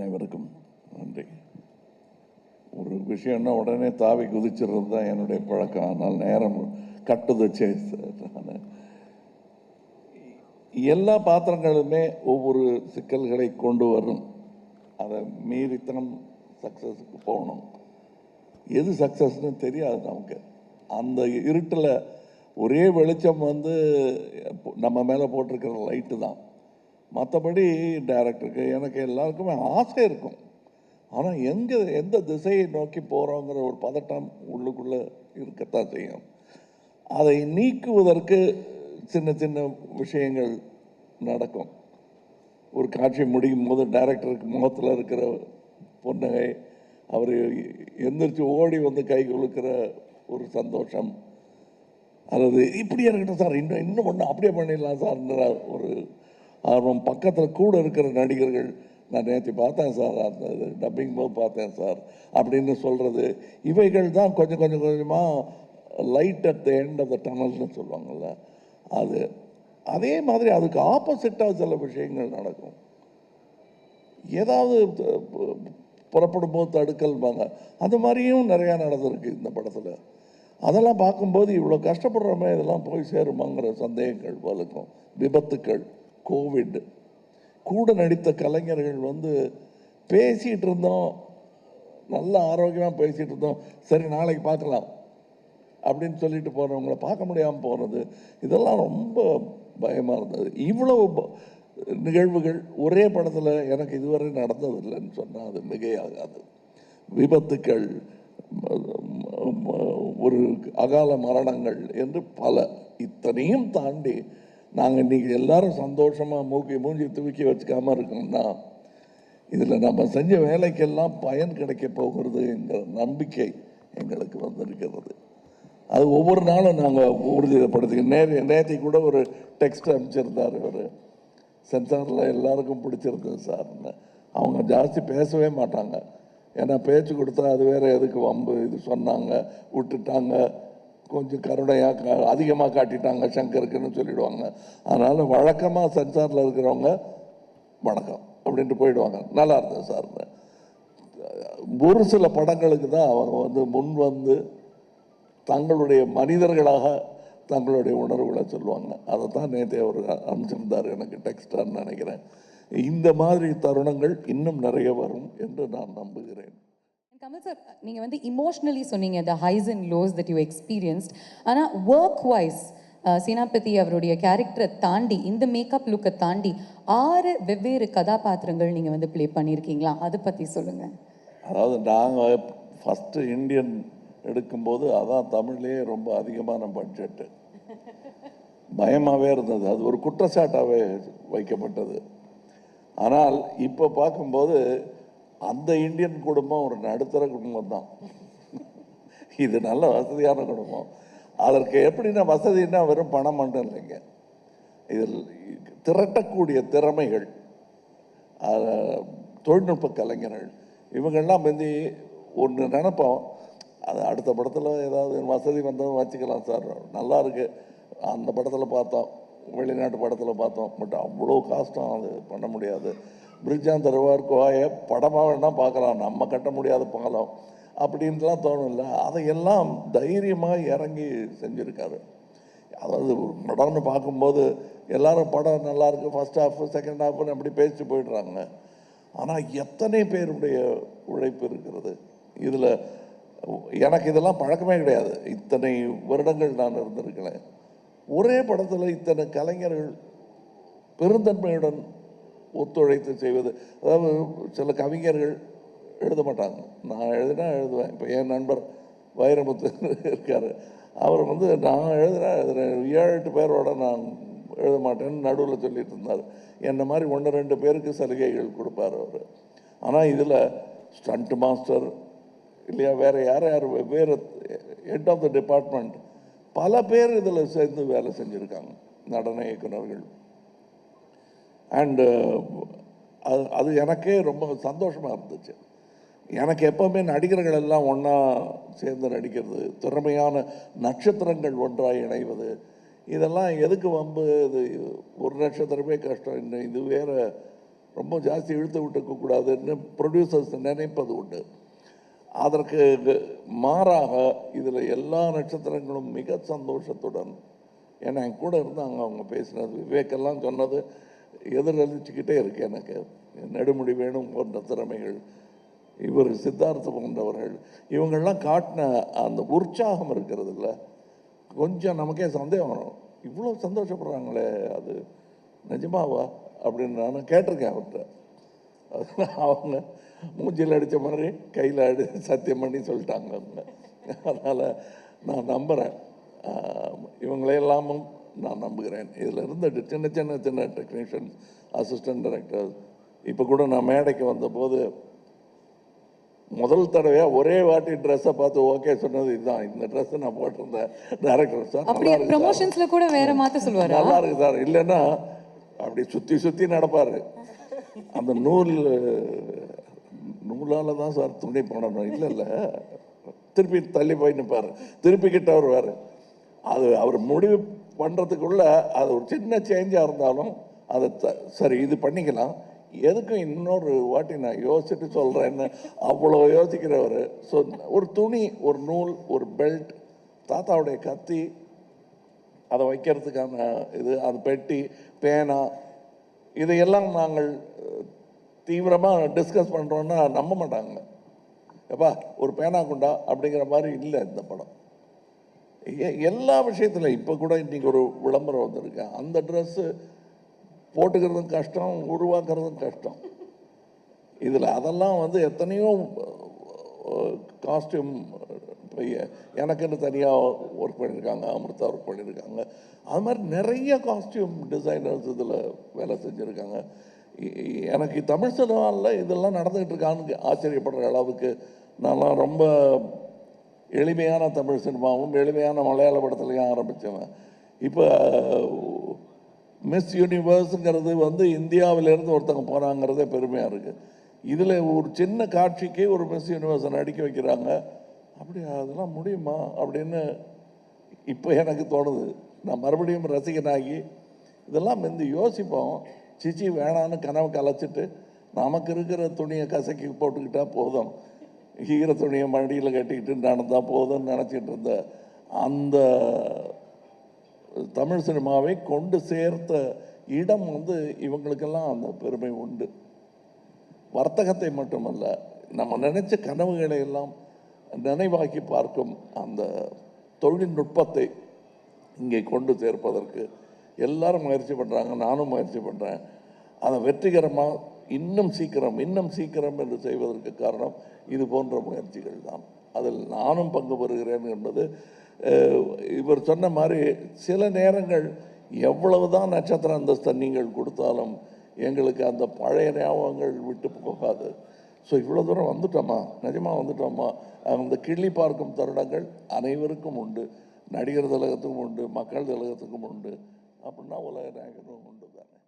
அனைவருக்கும் நன்றி. ஒரு விஷயம்னா உடனே தாவி குதிச்சிடுறது தான் என்னுடைய பழக்கம். ஆனால் நேரம் கட்டுதச்சே நான் எல்லா பாத்திரங்களுமே ஒவ்வொரு சிக்கல்களை கொண்டு வரும். அதை மீறித்தனம் சக்ஸஸுக்கு போகணும். எது சக்ஸஸ்னு தெரியாது நமக்கு. அந்த இருட்டில் ஒரே வெளிச்சம் வந்து நம்ம மேலே போட்டிருக்கிற லைட்டு தான். மற்றபடி டேரக்டருக்கு எனக்கு எல்லாருக்குமே ஆசை இருக்கும். ஆனால் எங்கே எந்த திசையை நோக்கி போகிறோங்கிற ஒரு பதட்டம் உள்ளுக்குள்ளே இருக்கத்தான் செய்யும். அதை நீக்குவதற்கு சின்ன சின்ன விஷயங்கள் நடக்கும். ஒரு காட்சி முடியும் போது டைரக்டருக்கு முகத்தில் இருக்கிற புன்னகை அவர் எந்திரிச்சு ஓடி வந்து கை குலுக்கிற ஒரு சந்தோஷம். அல்லது இப்படியே இருக்கட்டும் சார் இன்னும் இன்னும் ஒன்று அப்படியே பண்ணிடலாம் சார்ன்ற ஒரு ஆர்வம் பக்கத்தில் கூட இருக்கிற நடிகர்கள் நான் நேற்று பார்த்தேன் சார் அந்த டப்பிங் போது பார்த்தேன் சார் அப்படின்னு சொல்கிறது இவைகள் தான் கொஞ்சம் கொஞ்சம் கொஞ்சமாக light at the end of the டனல்னு சொல்லுவாங்கள்ல அது அதே மாதிரி அதுக்கு ஆப்போசிட்டாக சில விஷயங்கள் நடக்கும். ஏதாவது புறப்படும் போது தடுக்கல்பாங்க அந்த மாதிரியும் நிறையா நடந்திருக்கு இந்த படத்தில். அதெல்லாம் பார்க்கும்போது இவ்வளோ கஷ்டப்படுறோமே இதெல்லாம் போய் சேருமாங்கிற சந்தேகங்கள் வலுக்கும் விபத்துக்கள். கோவிட் கூட நடித்த கலைஞர்கள் வந்து பேசிகிட்டு இருந்தோம். நல்ல ஆரோக்கியமாக பேசிகிட்டு இருந்தோம். சரி நாளைக்கு பார்க்கலாம். அப்படின்னு சொல்லிட்டு போகிறவங்கள பார்க்க முடியாமல் போகிறது இதெல்லாம் ரொம்ப பயமாக இருந்தது. இவ்வளவு ப- நிகழ்வுகள் ஒரே படத்தில் எனக்கு இதுவரை நடந்ததில்லைன்னு சொன்னால் அது மிகையாகாது. விபத்துக்கள் ஒரு அகால மரணங்கள் என்று பல இத்தனையும் தாண்டி நாங்கள் இன்றைக்கி எல்லாரும் சந்தோஷமாக மூக்கி மூஞ்சி தூக்கி வச்சுக்காம இருக்கணும்னா இதில் நம்ம செஞ்ச வேலைக்கெல்லாம் பயன் கிடைக்க போகிறது என்கிற நம்பிக்கை எங்களுக்கு வந்திருக்கிறது. அது ஒவ்வொரு நாளும் நாங்கள் உறுதிப்படுத்தி நேர நேற்றை கூட ஒரு டெக்ஸ்ட் அனுப்பிச்சிருந்தார் இவர். சென்சாரில் எல்லாருக்கும் பிடிச்சிருக்குது சார்னு அவங்க ஜாஸ்தி பேசவே மாட்டாங்க. ஏன்னா பேச்சு கொடுத்தா அது வேறு எதுக்கு வம்பு இது சொன்னாங்க விட்டுட்டாங்க. கொஞ்சம் கருணையாக கா அதிகமாக காட்டிட்டாங்க சங்கருக்குன்னு சொல்லிடுவாங்க. அதனால் வழக்கமாக சென்சாரில் இருக்கிறவங்க வணக்கம் அப்படின்ட்டு போயிடுவாங்க. நல்லா இருந்தது சார். ஒரு சில படங்களுக்கு தான் அவங்க வந்து முன் வந்து தங்களுடைய மனிதர்களாக தங்களுடைய உணர்வுகளை சொல்லுவாங்க. அதை தான் நேற்று அவர் அனுப்பிச்சிருந்தார் எனக்கு டெக்ஸ்டான்னு நினைக்கிறேன். இந்த மாதிரி தருணங்கள் இன்னும் நிறைய வரும் என்று நான் நம்புகிறேன். கமல் சார் நீங்கள் வந்து இமோஷ்னலி சொன்னீங்க the highs and lows that you experienced ஆனால் ஒர்க் வைஸ் சேனாபதி அவருடைய கேரக்டரை தாண்டி இந்த மேக்கப் லுக்கை தாண்டி ஆறு வெவ்வேறு கதாபாத்திரங்கள் நீங்கள் வந்து ப்ளே பண்ணியிருக்கீங்களா அதை பற்றி சொல்லுங்கள் அதாவது நாங்கள் ஃபஸ்ட்டு இந்தியன் எடுக்கும்போது அதான் தமிழ்லேயே ரொம்ப அதிகமான பட்ஜெட்டு பயமாகவே இருந்தது. அது ஒரு குற்றச்சாட்டாகவே வைக்கப்பட்டது. ஆனால் இப்போ பார்க்கும்போது அந்த இந்தியன் குடும்பம் ஒரு நடுத்தர குடும்பம் தான். இது நல்ல வசதியான குடும்பம். அதற்கு எப்படின்னா வசதின்னா வெறும் பணம் மட்டும் இல்லைங்க. இதில் திரட்டக்கூடிய திறமைகள் தொழில்நுட்ப கலைஞர்கள் இவங்கெல்லாம் வந்து ஒன்று நினைப்போம். அது அடுத்த படத்தில் ஏதாவது வசதி வந்ததும் வச்சுக்கலாம் சார். நல்லா இருக்கு. அந்த படத்தில் பார்த்தோம். வெளிநாட்டு படத்தில் பார்த்தோம். பட் அவ்வளோ காஸ்டம் அது பண்ண முடியாது. பிரிட்ஜான் தருவார் கோய படமாக வேணால் பார்க்கலாம் நம்ம கட்ட முடியாத பாலம் அப்படின்ட்டுலாம் தோணும்ல. அதையெல்லாம் தைரியமாக இறங்கி செஞ்சுருக்காரு. அதாவது ஒரு படம்னு பார்க்கும்போது எல்லாரும் படம் நல்லா இருக்குது ஃபர்ஸ்ட் ஹாஃப் செகண்ட் ஹாஃப்னு அப்படி பேசிட்டு போயிடுறாங்க. ஆனால் எத்தனை பேருடைய உழைப்பு இருக்கிறது? இதில் எனக்கு இதெல்லாம் பழக்கமே கிடையாது. இத்தனை வருடங்கள் நான் இருந்திருக்கிறேன். ஒரே படத்தில் இத்தனை கலைஞர்கள் பெருந்தன்மையுடன் ஒத்துழைத்து செய்வது. அதாவது சில கவிஞர்கள் எழுத மாட்டாங்க. நான் எழுதினா எழுதுவேன். இப்போ என் நண்பர் வைரமுத்து இருக்கார். அவர் வந்து நான் எழுதுனா எழுதுறேன். ஏழு எட்டு பேரோட நான் எழுத மாட்டேன்னு நடுவில் சொல்லிட்டு இருந்தார். என்ன மாதிரி ஒன்று ரெண்டு பேருக்கு சலுகைகள் கொடுப்பார் அவர். ஆனால் இதில் ஸ்டண்ட் மாஸ்டர் இல்லையா வேறு யார் யார் வேறு ஹெட் ஆஃப் த டிபார்ட்மெண்ட் பல பேர் இதில் சேர்ந்து வேலை செஞ்சுருக்காங்க. நடன இயக்குனர்கள் அண்டு uh, அது அது எனக்கே ரொம்ப சந்தோஷமாக இருந்துச்சு. எனக்கு எப்போவுமே நடிகர்கள் எல்லாம் ஒன்றா சேர்ந்து நடிக்கிறது திறமையான நட்சத்திரங்கள் ஒன்றாக இணைவது இதெல்லாம் எதுக்கு வம்பு? இது ஒரு நட்சத்திரமே கஷ்டம். இன்னும் இது வேறு ரொம்ப ஜாஸ்தி இழுத்து விட்டுக்க கூடாதுன்னு ப்ரொடியூசர்ஸ் நினைப்பது உண்டு. அதற்கு மாறாக இதில் எல்லா நட்சத்திரங்களும் மிக சந்தோஷத்துடன் ஏன்னா என் கூட இருந்தாங்க. அவங்க பேசினது விவேக்கெல்லாம் சொன்னது எதிரொலிச்சுக்கிட்டே இருக்கு எனக்கு. நெடுமுடி வேணும் போன்ற திறமைகள். இவர் சித்தார்த்த போன்றவர்கள். இவங்கள்லாம் காட்டின அந்த உற்சாகம் இருக்கிறது இல்லை கொஞ்சம் நமக்கே சந்தேகம் வரும். இவ்வளோ சந்தோஷப்படுறாங்களே அது நிஜமாவா? அப்படின்னு நான் கேட்டிருக்கேன் அவர்கிட்ட. அவங்க மூஞ்சில் அடித்த மாதிரி கையில் அடி சத்தியம் பண்ணி சொல்லிட்டாங்க அவங்க. அதனால் நான் நம்புகிறேன் இவங்களையெல்லாமும் நான் நம்புகிறேன். இதில் இருந்த சின்ன சின்ன சின்ன டெக்னீஷியன்ஸ் அசிஸ்டன்ட் டைரக்டர் இப்போ கூட நான் மேடைக்கு வந்தபோது முதல் தடவையாக ஒரே வாட்டி ட்ரெஸ்ஸை பார்த்து ஓகே சொன்னது இதுதான் இந்த ட்ரெஸ்ஸை நான் போட்டிருந்தேன். டேரக்டர் சார் அப்படியே. ப்ரொமோஷன்ஸ்ல கூட வேற மாத்த சொல்லுவாரா? நல்லா இருக்கு சார் இல்லைன்னா அப்படி சுற்றி சுற்றி நடப்பார். அந்த நூல் நூலால் தான் சார் துணி பண்ணணும் இல்லை இல்லை. திருப்பி தள்ளி போய் நிற்பார் திருப்பி கிட்ட வருவார். அது அவர் முடிவு பண்ணுறதுக்குள்ள அது ஒரு சின்ன சேஞ்சாக இருந்தாலும் அதை த- சரி இது பண்ணிக்கலாம். எதுக்கும் இன்னொரு வாட்டி நான் யோசிச்சுட்டு சொல்கிறேன்னு அவ்வளோ யோசிக்கிறவர். ஸோ ஒரு துணி ஒரு நூல் ஒரு பெல்ட் தாத்தாவுடைய கத்தி அதை வைக்கிறதுக்கான இது அது பெட்டி பேனா இதையெல்லாம் நாங்கள் தீவிரமாக டிஸ்கஸ் பண்ணுறோன்னா நம்ப மாட்டாங்க. எப்பா ஒரு பேனா குண்டா அப்படிங்கிற மாதிரி இல்லை இந்த படம். எல்லா விஷயத்தில் இப்போ கூட இன்றைக்கி ஒரு விளம்பரம் வந்திருக்கு. அந்த ட்ரெஸ்ஸு போட்டுக்கிறதும் கஷ்டம் உருவாக்குறதும் கஷ்டம். இதில் அதெல்லாம் வந்து எத்தனையோ காஸ்டியூம் இப்போ எனக்குன்னு தனியாக ஒர்க் பண்ணியிருக்காங்க அமிர்தா ஒர்க் பண்ணியிருக்காங்க அது மாதிரி நிறைய காஸ்டியூம் டிசைனர்ஸ் இதில் வேலை செஞ்சுருக்காங்க. எனக்கு தமிழ் சினிமாவில் இதெல்லாம் நடந்துகிட்டு இருக்கான்னு ஆச்சரியப்படுற அளவுக்கு நான்லாம் ரொம்ப எளிமையான தமிழ் சினிமாவும் எளிமையான மலையாள படத்துலையும் ஆரம்பித்தவன் இப்போ மிஸ் யூனிவர்ஸுங்கிறது வந்து இந்தியாவிலேருந்து ஒருத்தங்க போகிறாங்கிறதே பெருமையாக இருக்குது இதில் ஒரு சின்ன காட்சிக்கே ஒரு மிஸ் யூனிவர்ஸை நடிக்க வைக்கிறாங்க. அப்படி அதெல்லாம் முடியுமா? அப்படின்னு இப்போ எனக்கு தோணுது. நான் மறுபடியும் ரசிகனாகி இதெல்லாம் வந்து யோசிப்போம். சிச்சி வேணான்னு கனவு கலைச்சிட்டு நமக்கு இருக்கிற துணியை கசக்கி போட்டுக்கிட்டால் போதும். ஈர துணியை மடியில் கட்டிக்கிட்டு நடந்தால் போதும்னு நினச்சிட்டு இருந்த அந்த தமிழ் சினிமாவை கொண்டு சேர்த்த இடம் வந்து இவங்களுக்கெல்லாம் அந்த பெருமை உண்டு. வர்த்தகத்தை மட்டுமல்ல நம்ம நினைச்ச கனவுகளை எல்லாம் நினைவாக்கி பார்க்கும் அந்த தொழில்நுட்பத்தை இங்கே கொண்டு சேர்ப்பதற்கு எல்லாரும் முயற்சி பண்ணுறாங்க நானும் முயற்சி பண்ணுறேன் அதை வெற்றிகரமாக இன்னும் சீக்கிரம் இன்னும் சீக்கிரம் என்று செய்வதற்கு காரணம் இது போன்ற முயற்சிகள் தான். அதில் நானும் பங்கு பெறுகிறேன் என்பது இவர் சொன்ன மாதிரி சில நேரங்கள் எவ்வளவுதான் நட்சத்திர அந்தஸ்தை நீங்கள் கொடுத்தாலும் எங்களுக்கு அந்த பழைய ஞாபகங்கள் விட்டு போகாது. ஸோ இவ்வளோ தூரம் வந்துட்டோமா? நிஜமாக வந்துட்டோமா? அந்த கிள்ளி பார்க்கும் தருணங்கள் அனைவருக்கும் உண்டு. நடிகர் திலகத்துக்கும் உண்டு மக்கள் திலகத்துக்கும் உண்டு. அப்படின்னா உலக நாயகனும் உண்டு தானே?